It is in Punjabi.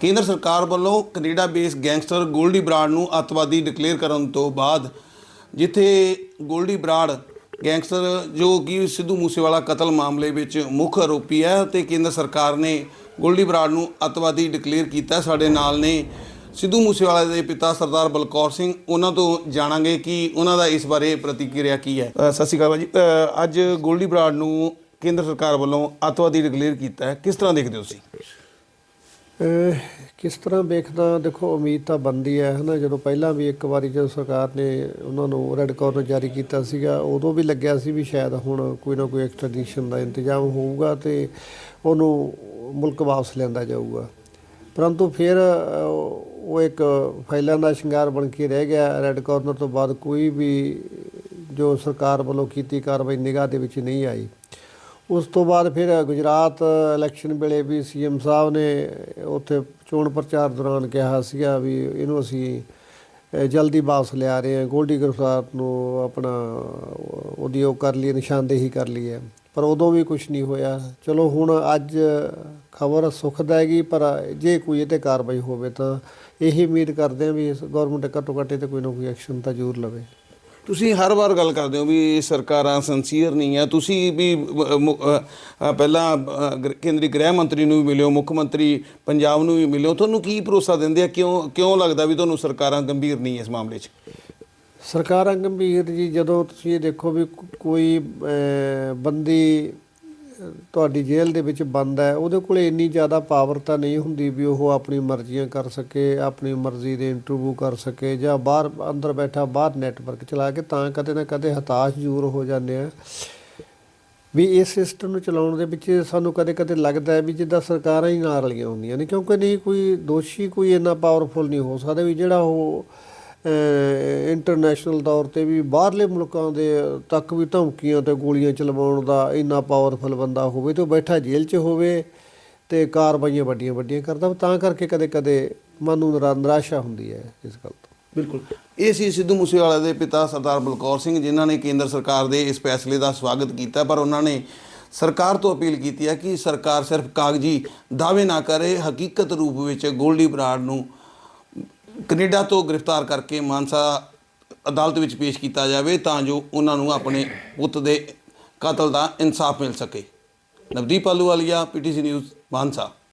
ਕੇਂਦਰ ਸਰਕਾਰ ਵੱਲੋਂ Canada base gangster Goldy Brar ਨੂੰ ਅੱਤਵਾਦੀ ਡਿਕਲੇਅਰ ਕਰਨ ਤੋਂ ਬਾਅਦ, ਜਿੱਥੇ ਗੋਲਡੀ ਬਰਾੜ ਗੈਂਗਸਟਰ ਜੋ ਕਿ ਸਿੱਧੂ ਮੂਸੇਵਾਲਾ ਕਤਲ ਮਾਮਲੇ ਵਿੱਚ ਮੁੱਖ ਆਰੋਪੀ ਹੈ ਤੇ ਕੇਂਦਰ ਸਰਕਾਰ ਨੇ ਗੋਲਡੀ ਬਰਾੜ ਨੂੰ ਅੱਤਵਾਦੀ ਡਿਕਲੇਅਰ ਕੀਤਾ। ਸਾਡੇ ਨਾਲ ਨੇ ਸਿੱਧੂ ਮੂਸੇਵਾਲਾ ਦੇ ਪਿਤਾ ਸਰਦਾਰ ਬਲਕੌਰ ਸਿੰਘ। ਉਹਨਾਂ ਤੋਂ ਜਾਣਾਂਗੇ ਕਿ ਉਹਨਾਂ ਦਾ ਇਸ ਬਾਰੇ ਪ੍ਰਤੀਕਿਰਿਆ ਕੀ ਹੈ। ਸਤਿ ਸ਼੍ਰੀ ਅਕਾਲ ਜੀ ਅੱਜ ਗੋਲਡੀ ਬਰਾੜ ਨੂੰ ਕੇਂਦਰ ਸਰਕਾਰ ਵੱਲੋਂ ਅੱਤਵਾਦੀ ਡਿਕਲੇਅਰ ਕੀਤਾ ਹੈ। ਕਿਸ ਤਰ੍ਹਾਂ ਦੇਖਦੇ ਹੋ ਤੁਸੀਂ? ਕਿਸ ਤਰ੍ਹਾਂ ਵੇਖਦਾ, ਦੇਖੋ ਉਮੀਦ ਤਾਂ ਬੰਦੀ ਹੈ, ਹਨਾ, ਜਦੋਂ ਪਹਿਲਾਂ ਵੀ ਇੱਕ ਵਾਰੀ ਜਦੋਂ ਸਰਕਾਰ ਨੇ ਉਹਨਾਂ ਨੂੰ ਰੈੱਡ ਕਾਰਨਰ ਜਾਰੀ ਕੀਤਾ ਸੀਗਾ, ਉਦੋਂ ਵੀ ਲੱਗਿਆ ਸੀ ਵੀ ਸ਼ਾਇਦ ਹੁਣ ਕੋਈ ਨਾ ਕੋਈ ਐਕਸਟ੍ਰੈਡੀਸ਼ਨ ਦਾ ਇੰਤਜ਼ਾਮ ਹੋਊਗਾ ਤੇ ਉਹਨੂੰ ਮੁਲਕ ਵਾਪਸ ਲਿਆਂਦਾ ਜਾਊਗਾ। ਪਰੰਤੂ ਫਿਰ ਉਹ ਇੱਕ ਫਾਈਲਾਂ ਦਾ ਸ਼ਿੰਗਾਰ ਬਣ ਕੇ ਰਹਿ ਗਿਆ ਰੈੱਡ ਕਾਰਨਰ ਤੋਂ ਬਾਅਦ ਕੋਈ ਵੀ ਜੋ ਸਰਕਾਰ ਵੱਲੋਂ ਕੀਤੀ ਕਾਰਵਾਈ ਨਿਗਾਹ ਦੇ ਵਿੱਚ ਨਹੀਂ ਆਈ। ਉਸ ਤੋਂ ਬਾਅਦ ਫਿਰ ਗੁਜਰਾਤ ਇਲੈਕਸ਼ਨ ਵੇਲੇ ਵੀ ਸੀਐਮ ਸਾਹਿਬ ਨੇ ਉੱਥੇ ਚੋਣ ਪ੍ਰਚਾਰ ਦੌਰਾਨ ਕਿਹਾ ਸੀਗਾ ਵੀ ਇਹਨੂੰ ਅਸੀਂ ਜਲਦੀ ਵਾਪਸ ਲਿਆ ਰਹੇ ਹਾਂ। ਗੋਲਡੀ ਗ੍ਰਿਫਤਾਰ ਨੂੰ ਆਪਣਾ ਉਹਦੀ ਉਹ ਕਰ ਲਈ, ਨਿਸ਼ਾਨਦੇਹੀ ਕਰ ਲਈ ਹੈ। ਪਰ ਉਦੋਂ ਵੀ ਕੁਝ ਨਹੀਂ ਹੋਇਆ। ਚਲੋ ਹੁਣ ਅੱਜ ਖਬਰ ਸੁਖਦਾਇਗੀ, ਪਰ ਜੇ ਕੋਈ ਇਹ ਤੇ ਕਾਰਵਾਈ ਹੋਵੇ ਤਾਂ ਇਹੀ ਉਮੀਦ ਕਰਦੇ ਹਾਂ ਵੀ ਗਵਰਨਮੈਂਟ ਘੱਟੋ ਘੱਟ ਇਹ ਤੇ ਕੋਈ ਨਾ ਕੋਈ ਐਕਸ਼ਨ ਤਾਂ ਜ਼ਰੂਰ ਲਵੇ। ਤੁਸੀਂ ਹਰ ਵਾਰ ਗੱਲ ਕਰਦੇ ਹੋ ਵੀ ਸਰਕਾਰਾਂ ਸੰਸੀਅਰ ਨਹੀਂ ਹੈ ਤੁਸੀਂ ਵੀ ਪਹਿਲਾਂ ਕੇਂਦਰੀ ਗ੍ਰਹਿ ਮੰਤਰੀ ਨੂੰ ਵੀ ਮਿਲਿਓ, ਮੁੱਖ ਮੰਤਰੀ ਪੰਜਾਬ ਨੂੰ ਵੀ ਮਿਲਿਓ। ਤੁਹਾਨੂੰ ਕੀ ਭਰੋਸਾ ਦਿੰਦੇ ਆ? ਕਿਉਂ ਕਿਉਂ ਲੱਗਦਾ ਵੀ ਤੁਹਾਨੂੰ ਸਰਕਾਰਾਂ ਗੰਭੀਰ ਨਹੀਂ ਇਸ ਮਾਮਲੇ 'ਚ? ਸਰਕਾਰਾਂ ਗੰਭੀਰ ਜੀ, ਜਦੋਂ ਤੁਸੀਂ ਇਹ ਦੇਖੋ ਵੀ ਕੋਈ ਬੰਦੀ ਤੁਹਾਡੀ ਜੇਲ੍ਹ ਦੇ ਵਿੱਚ ਬੰਦ ਹੈ, ਉਹਦੇ ਕੋਲੇ ਇੰਨੀ ਜ਼ਿਆਦਾ ਪਾਵਰ ਤਾਂ ਨਹੀਂ ਹੁੰਦੀ ਵੀ ਉਹ ਆਪਣੀ ਮਰਜ਼ੀਆਂ ਕਰ ਸਕੇ, ਆਪਣੀ ਮਰਜ਼ੀ ਦੇ ਇੰਟਰਵਿਊ ਕਰ ਸਕੇ ਜਾਂ ਬਾਹਰ ਅੰਦਰ ਬੈਠਾ ਬਾਹਰ ਨੈਟਵਰਕ ਚਲਾ ਕੇ ਤਾਂ ਕਦੇ ਨਾ ਕਦੇ ਹਤਾਸ਼ ਜ਼ਰੂਰ ਹੋ ਜਾਂਦੇ ਆ। ਵੀ ਇਸ ਸਿਸਟਮ ਨੂੰ ਚਲਾਉਣ ਦੇ ਵਿੱਚ ਸਾਨੂੰ ਕਦੇ-ਕਦੇ ਲੱਗਦਾ ਹੈ ਵੀ ਜਿੱਦਾਂ ਸਰਕਾਰਾਂ ਹੀ ਨਾਲ ਰਲੀਆਂ ਹੁੰਦੀਆਂ ਨੇ, ਕਿਉਂਕਿ ਨਹੀਂ ਕੋਈ ਦੋਸ਼ੀ ਕੋਈ ਇੰਨਾ ਪਾਵਰਫੁਲ ਨਹੀਂ ਹੋ ਸਕਦਾ ਵੀ ਜਿਹੜਾ ਉਹ ਇੰਟਰਨੈਸ਼ਨਲ ਤੌਰ ਤੇ ਵੀ ਬਾਹਰਲੇ ਮੁਲਕਾਂ ਦੇ ਤੱਕ ਵੀ ਧਮਕੀਆਂ ਤੇ ਗੋਲੀਆਂ ਚਲਵਾਉਣ ਦਾ ਇੰਨਾ ਪਾਵਰਫੁਲ ਬੰਦਾ ਹੋਵੇ ਤੇ ਉਹ ਬੈਠਾ ਜੇਲ੍ਹ 'ਚ ਹੋਵੇ ਤੇ ਕਾਰਵਾਈਆਂ ਵੱਡੀਆਂ ਵੱਡੀਆਂ ਕਰਦਾ, ਤਾਂ ਕਰਕੇ ਕਦੇ-ਕਦੇ ਮਨ ਨੂੰ ਨਿਰਾ- ਨਿਰਾਸ਼ਾ ਹੁੰਦੀ ਹੈ ਇਸ ਗੱਲ ਤੋਂ। ਬਿਲਕੁਲ। ਇਹ ਸੀ ਸਿੱਧੂ ਮੂਸੇਵਾਲਾ ਦੇ ਪਿਤਾ ਸਰਦਾਰ ਬਲਕੌਰ ਸਿੰਘ, ਜਿਨ੍ਹਾਂ ਨੇ ਕੇਂਦਰ ਸਰਕਾਰ ਦੇ ਇਸ ਫੈਸਲੇ ਦਾ ਸਵਾਗਤ ਕੀਤਾ, ਪਰ ਉਹਨਾਂ ਨੇ ਸਰਕਾਰ ਤੋਂ ਅਪੀਲ ਕੀਤੀ ਹੈ ਕਿ ਸਰਕਾਰ ਸਿਰਫ ਕਾਗਜ਼ੀ ਦਾਅਵੇ ਨਾ ਕਰੇ, ਹਕੀਕਤ ਰੂਪ ਵਿੱਚ ਗੋਲਡੀ ਬਰਾੜ ਨੂੰ ਕੈਨੇਡਾ ਤੋਂ ਗ੍ਰਿਫਤਾਰ ਕਰਕੇ ਮਾਨਸਾ ਅਦਾਲਤ ਵਿੱਚ ਪੇਸ਼ ਕੀਤਾ ਜਾਵੇ ਤਾਂ ਜੋ ਉਹਨਾਂ ਨੂੰ ਆਪਣੇ ਪੁੱਤ ਦੇ ਕਤਲ ਦਾ ਇਨਸਾਫ ਮਿਲ ਸਕੇ। Navdeep Ahluwalia PTC news, Mansa.